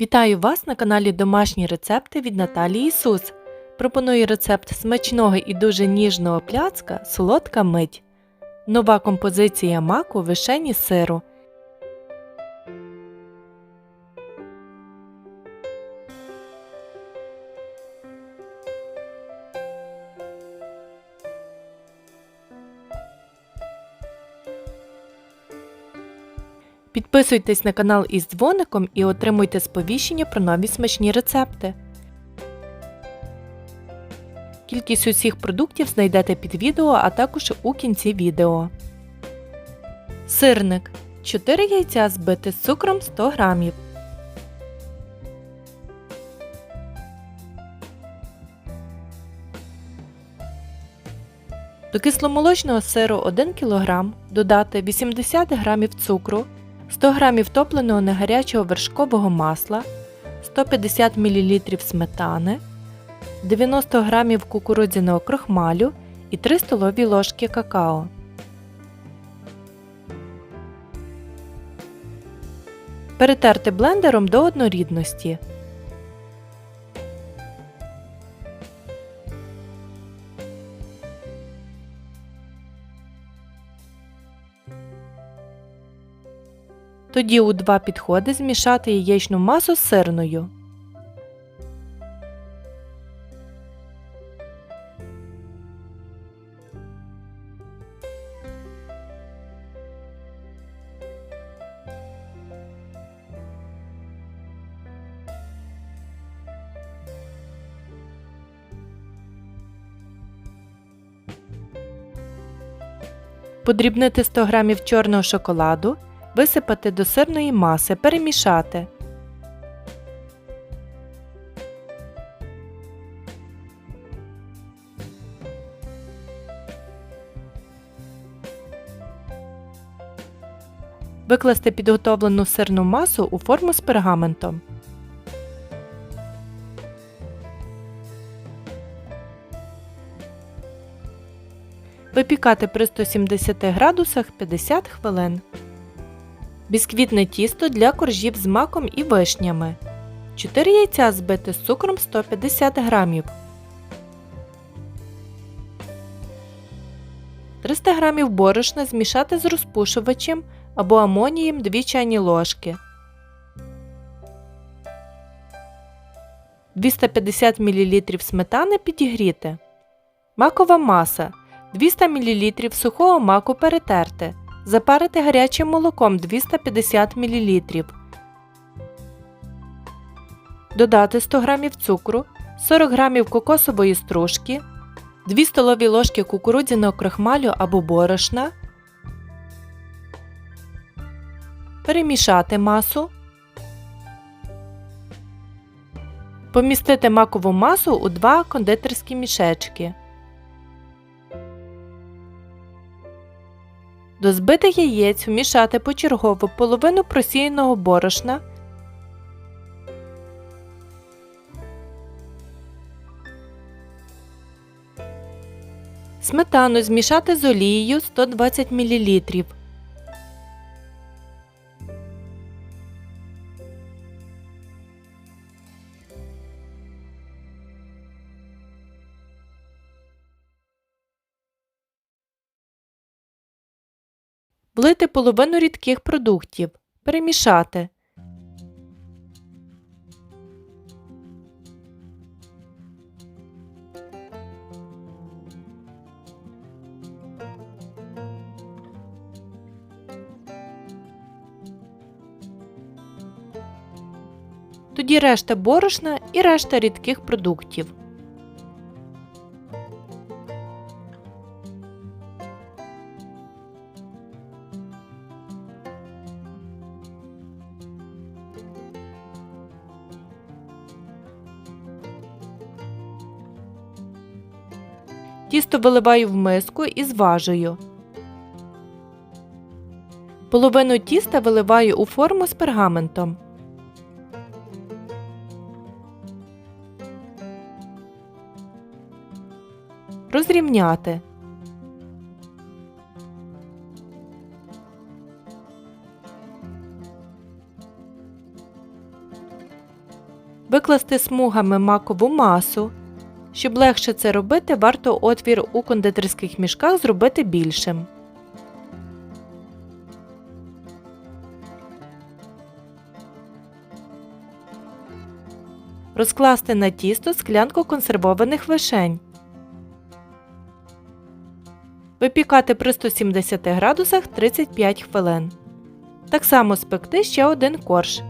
Вітаю вас на каналі Домашні рецепти від Наталії Ісус. Пропоную рецепт смачного і дуже ніжного пляцка солодка мить. Нова композиція маку вишені сиру. Підписуйтесь на канал із дзвоником і отримуйте сповіщення про нові смачні рецепти. Кількість усіх продуктів знайдете під відео, а також у кінці відео. Сирник 4 яйця збити з цукром 100 г. До кисломолочного сиру 1 кг додати 80 г цукру, 100 г топленого негарячого вершкового масла, 150 мл сметани, 90 г кукурудзяного крохмалю і 3 столові ложки какао. Перетерти блендером до однорідності. Тоді у два підходи змішати яєчну масу з сирною. Подрібнити 100 г чорного шоколаду, висипати до сирної маси, перемішати. Викласти підготовлену сирну масу у форму з пергаментом. Випікати при 170 градусах 50 хвилин. Бісквітне тісто для коржів з маком і вишнями. 4 яйця збити з цукром 150 г. 300 г борошна змішати з розпушувачем або амонієм 2 чайні ложки. 250 мл сметани підігріти. Макова маса 200 мл сухого маку перетерти. Запарити гарячим молоком 250 мл. Додати 100 г цукру, 40 г кокосової стружки, 2 столові ложки кукурудзяного крохмалю або борошна. Перемішати масу. Помістити макову масу у два кондитерські мішечки. До збитих яєць вмішати почергово половину просіяного борошна, сметану змішати з олією 120 мл. Влити половину рідких продуктів. Перемішати. Тоді решта борошна і решта рідких продуктів. Тісто виливаю в миску і зважую. Половину тіста виливаю у форму з пергаментом. Розрівняти. Викласти смугами макову масу. Щоб легше це робити, варто отвір у кондитерських мішках зробити більшим. Розкласти на тісто склянку консервованих вишень. Випікати при 170 градусах 35 хвилин. Так само спекти ще один корж.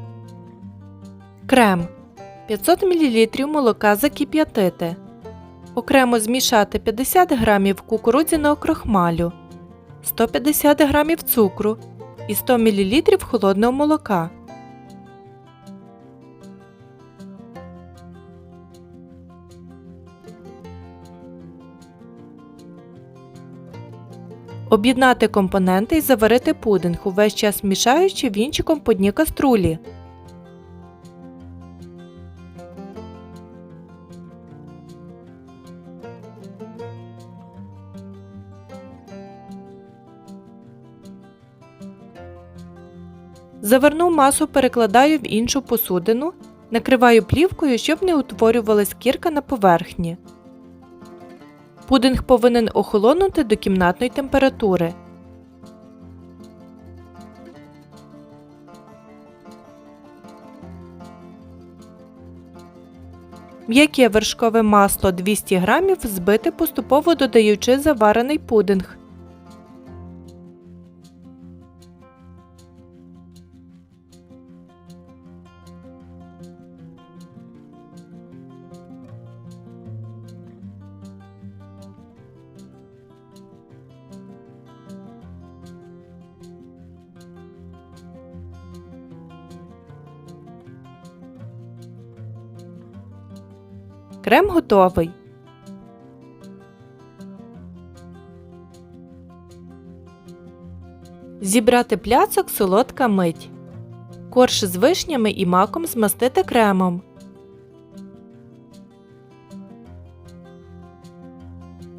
Крем 500 мл молока закип'ятити. Окремо змішати 50 г кукурудзяного крохмалю, 150 г цукру і 100 мл холодного молока. Об'єднати компоненти і заварити пудинг, увесь час мішаючи вінчиком по дні каструлі. Заверну масу перекладаю в іншу посудину, накриваю плівкою, щоб не утворювалась кірка на поверхні. Пудинг повинен охолонути до кімнатної температури. М'яке вершкове масло 200 г збити поступово додаючи заварений пудинг. Крем готовий. Зібрати пляцок солодка мить. Корж з вишнями і маком змастити кремом.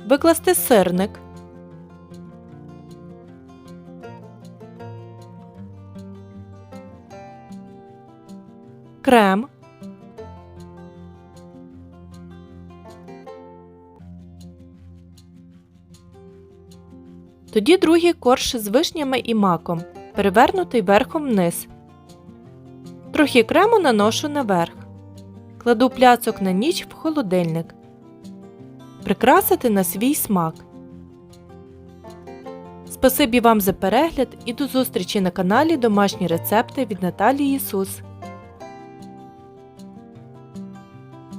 Викласти сирник. Крем. Тоді другий корж з вишнями і маком, перевернутий верхом вниз. Трохи крему наношу наверх. Кладу пляцок на ніч в холодильник. Прикрасити на свій смак. Спасибі вам за перегляд і до зустрічі на каналі Домашні рецепти від Наталії Ісус.